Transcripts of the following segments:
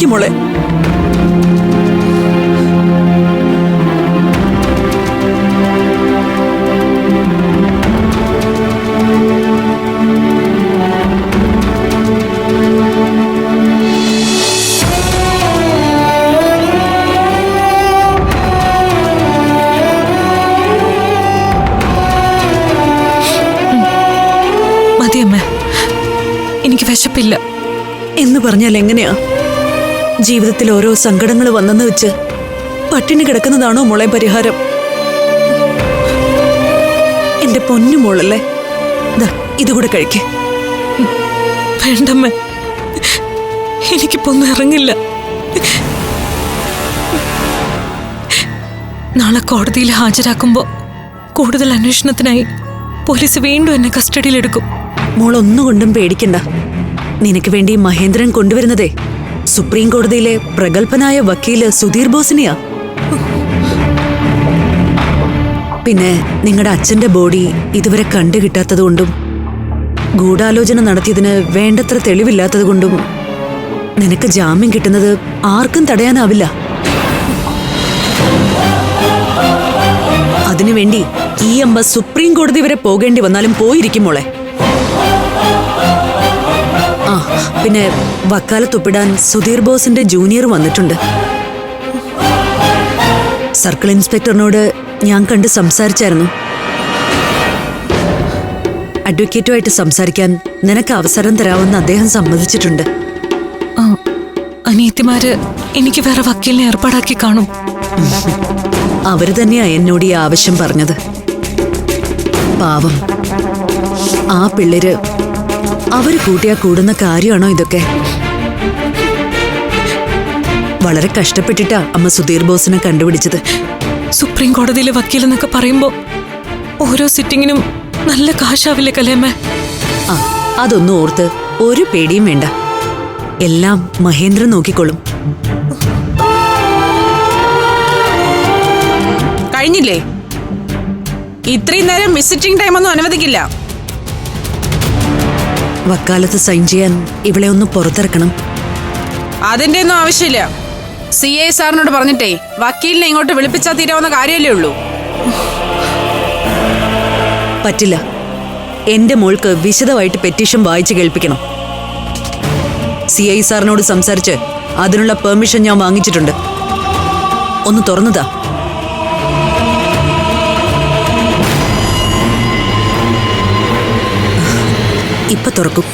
നിൽക്കുമോളെ വിശപ്പില്ല. എന്ന് പറഞ്ഞാൽ എങ്ങനെയാ? ജീവിതത്തിൽ ഓരോ സങ്കടങ്ങൾ വന്നെന്ന് വെച്ച് പട്ടിണി കിടക്കുന്നതാണോ മോളെ പരിഹാരം? എന്റെ പൊന്നു മോളല്ലേ? ഇതുകൂടെ കഴിക്കേ. വേണ്ടമ്മ എനിക്ക് പൊന്നു ഇറങ്ങില്ല. നാളെ കോടതിയിൽ ഹാജരാക്കുമ്പോ കൂടുതൽ അന്വേഷണത്തിനായി പോലീസ് വീണ്ടും എന്നെ കസ്റ്റഡിയിലെടുക്കും. മോൾ ഒന്നുകൊണ്ടും പേടിക്കണ്ട. നിനക്ക് വേണ്ടി മഹേന്ദ്രൻ കൊണ്ടുവരുന്നതേ സുപ്രീം കോടതിയിലെ പ്രഗത്ഭനായ വക്കീൽ സുധീർ ബോസിനെയാ? പിന്നെ നിങ്ങളുടെ അച്ഛന്റെ ബോഡി ഇതുവരെ കണ്ടു കിട്ടാത്തതുകൊണ്ടും ഗൂഢാലോചന നടത്തിയതിന് വേണ്ടത്ര തെളിവില്ലാത്തതുകൊണ്ടും നിനക്ക് ജാമ്യം കിട്ടുന്നത് ആർക്കും തടയാനാവില്ല. അതിനുവേണ്ടി ഈ അമ്മ സുപ്രീം കോടതി വരെ പോകേണ്ടി വന്നാലും പോയിരിക്കും മോളെ. പിന്നെ വക്കാലത്തൊപ്പിടാൻ സുധീർ ബോസിന്റെ ജൂനിയർ വന്നിട്ടുണ്ട്. സർക്കിൾ ഇൻസ്പെക്ടറിനോട് ഞാൻ കണ്ട് സംസാരിച്ചായിരുന്നു. അഡ്വക്കേറ്റുമായിട്ട് സംസാരിക്കാൻ നിനക്ക് അവസരം തരാമെന്ന് അദ്ദേഹം സമ്മതിച്ചിട്ടുണ്ട്. അനിയത്തിമാര് എനിക്ക് വേറെ വക്കീലിനെ ഏർപ്പാടാക്കി കാണും. അവർ തന്നെയാ എന്നോട് ഈ ആവശ്യം പറഞ്ഞത്. പാവം. ആ പിള്ളേര് അവർ കൂട്ടിയാ കൂടുന്ന കാര്യമാണോ ഇതൊക്കെ? വളരെ കഷ്ടപ്പെട്ടിട്ടാ അമ്മ സുധീർ ബോസിനെ കണ്ടുപിടിച്ചത്. സുപ്രീം കോടതിയിലെ വക്കീൽ എന്നൊക്കെ പറയുമ്പോ ഓരോ സിറ്റിങ്ങിനും നല്ല കാശാവില്ലേ കലേമ്മ ആ അതൊന്നും ഓർത്ത് ഒരു പേടിയും വേണ്ട. എല്ലാം മഹേന്ദ്രൻ നോക്കിക്കൊള്ളും. കഴിഞ്ഞില്ലേ? ഇത്രയും നേരം വിസിറ്റിംഗ് ടൈം ഒന്നും അനുവദിക്കില്ല. വക്കാലത്ത് സൈൻ ചെയ്യാൻ ഇവളെ ഒന്ന് പുറത്തിറക്കണം. അതിന്റെ ഒന്നും ആവശ്യമില്ല. സി ഐ സാറിനോട് പറഞ്ഞിട്ടേ വക്കീലിനെ ഇങ്ങോട്ട് വിളിപ്പിച്ചാൽ തീരാവുന്ന കാര്യമല്ലേ ഉള്ളൂ. പറ്റില്ല. എന്റെ മോൾക്ക് വിശദമായിട്ട് പെറ്റീഷൻ വായിച്ചു കേൾപ്പിക്കണം. സി ഐ സാറിനോട് സംസാരിച്ച് അതിനുള്ള പെർമിഷൻ ഞാൻ വാങ്ങിച്ചിട്ടുണ്ട്. ഒന്ന് തുറന്നതാ. ഇപ്പൊ തുറക്കും.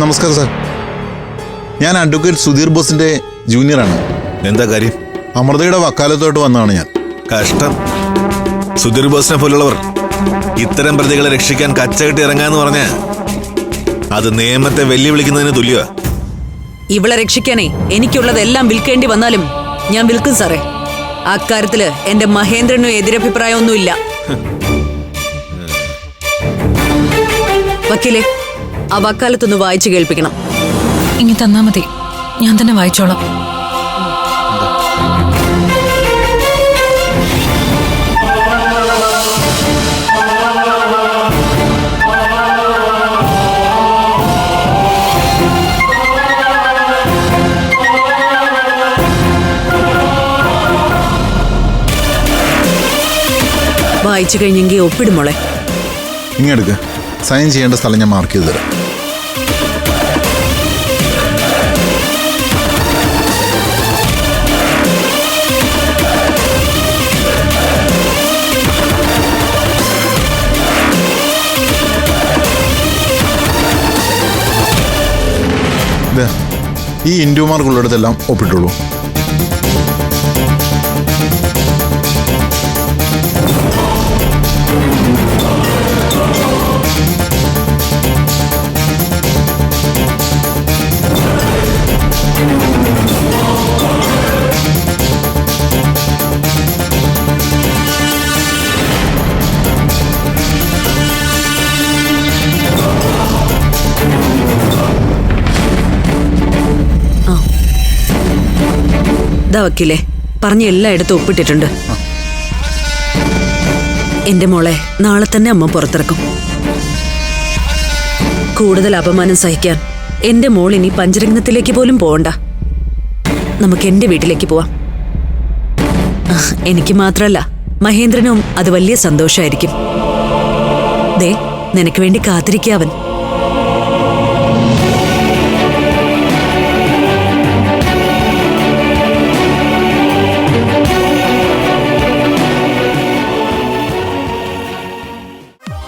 നമസ്കാരം സാർ. ഞാൻ അഡ്വക്കേറ്റ് സുധീർ ബോസിന്റെ ജൂനിയറാണ് എന്താ കാര്യം? അമൃതയുടെ വക്കാലത്തോട്ട് വന്നതാണ് ഞാൻ. കഷ്ടം. സുധീർ ബോസിനെ പോലുള്ളവർ ഇത്തരം പ്രതികളെ രക്ഷിക്കാൻ കച്ചകെട്ടി ഇറങ്ങാന്ന് പറഞ്ഞ അത് നിയമത്തെ വെല്ലുവിളിക്കുന്നതിന് തുല്യ ഇവളെ രക്ഷിക്കാനേ എനിക്കുള്ളതെല്ലാം വിൽക്കേണ്ടി വന്നാലും ഞാൻ വിൽക്കും സാറേ. അക്കാര്യത്തിൽ എന്റെ മഹേന്ദ്രനും എതിരഭിപ്രായമൊന്നുമില്ല. വക്കീലെ ആ വക്കാലത്തൊന്ന് വായിച്ചു കേൾപ്പിക്കണം. ഇനി തന്നാ മതി. ഞാൻ തന്നെ വായിച്ചോളാം. വായിച്ചു കഴിഞ്ഞെങ്കിൽ ഒപ്പിടുമോളെ ഇങ്ങെടുക്ക് സൈൻ ചെയ്യേണ്ട സ്ഥലം ഞാൻ മാർക്ക് ചെയ്ത് തരാം. ഈ ഇൻഡ്യൂമാർക്കുള്ളിടത്തെല്ലാം ഒപ്പിട്ടുള്ളൂ വക്കീലെ പറഞ്ഞ എല്ലായിടത്തും ഒപ്പിട്ടിട്ടുണ്ട്. എന്റെ മോളെ നാളെ തന്നെ അമ്മ പുറത്തിറക്കും. കൂടുതൽ അപമാനം സഹിക്കാൻ എന്റെ മോൾ ഇനി പഞ്ചരത്നത്തിലേക്ക് പോലും പോവണ്ട. നമുക്ക് എന്റെ വീട്ടിലേക്ക് പോവാം. എനിക്ക് മാത്രല്ല മഹേന്ദ്രനും അത് വലിയ സന്തോഷമായിരിക്കും ദേ നിനക്ക് വേണ്ടി കാത്തിരിക്കാവൻ